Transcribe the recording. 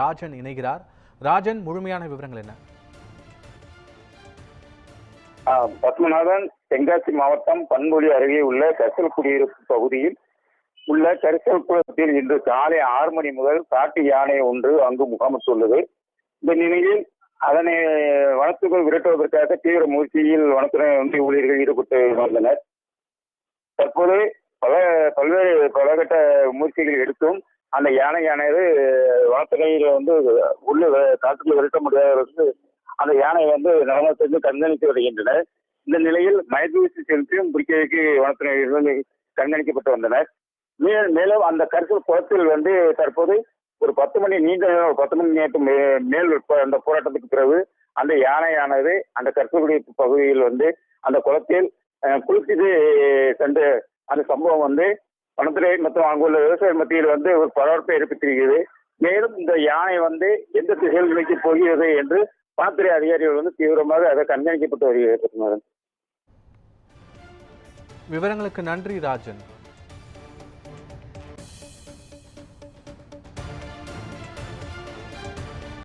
ராஜன் இணைகிறார். ராஜன் முழுமையான விவரங்கள் என்ன? பத்மநாதன் தென்காசி மாவட்டம் பன்மொழி அருகே உள்ள கரிசல் குடியிருப்பு பகுதியில் உள்ள கரிசல் குளத்தில் இன்று காலை ஆறு மணி முதல் காட்டு யானை ஒன்று அங்கு முகாமிட்டுள்ளது. இந்த நிலையில் அதனை வனத்துக்குள் விரட்டுவதற்காக தீவிர முயற்சியில் வனத்துறை ஊழியர்கள் ஈடுபட்டு வந்தனர். தற்போது பல பல்வேறு பலகட்ட முயற்சிகள் எடுத்தும் அந்த யானை யானையது வனத்துறையில் வந்து உள்ள காட்டுக்குள்ள விரட்ட முடியாதவர்களுக்கு அந்த யானை வந்து நலமத்திலிருந்து கண்காணித்து வருகின்றனர் இந்த நிலையில் மயத்தூசி செலுத்தியும் பிடிக்கிறதுக்கு வனத்துறையிலிருந்து கண்காணிக்கப்பட்டு வந்தனர். மே- மேலும் அந்த கரிசல் குளத்தில் வந்து தற்போது ஒரு பத்து மணி நீண்ட நேரம், ஒரு பத்து மணி நேரத்துக்கு மே- மேல் அந்த போராட்டத்துக்கு பிறகு அந்த யானையானது அந்த கரிசல்குடி பகுதியில் வந்து அந்த குளத்தில் அஹ், சென்று அந்த சம்பவம் வந்து வனத்துறை மற்றும் அங்குள்ள விவசாய மத்தியில் வந்து ஒரு பரபரப்பை ஏற்படுத்தியிருக்கிறது. மேலும் இந்த யானை வந்து எந்த திசையில் நோக்கி போகிறது என்று வனத்துறை அதிகாரிகள் வந்து தீவிரமாக அதை கண்காணிக்கப்பட்டு வருகிறது விவரங்களுக்கு நன்றி ராஜன்.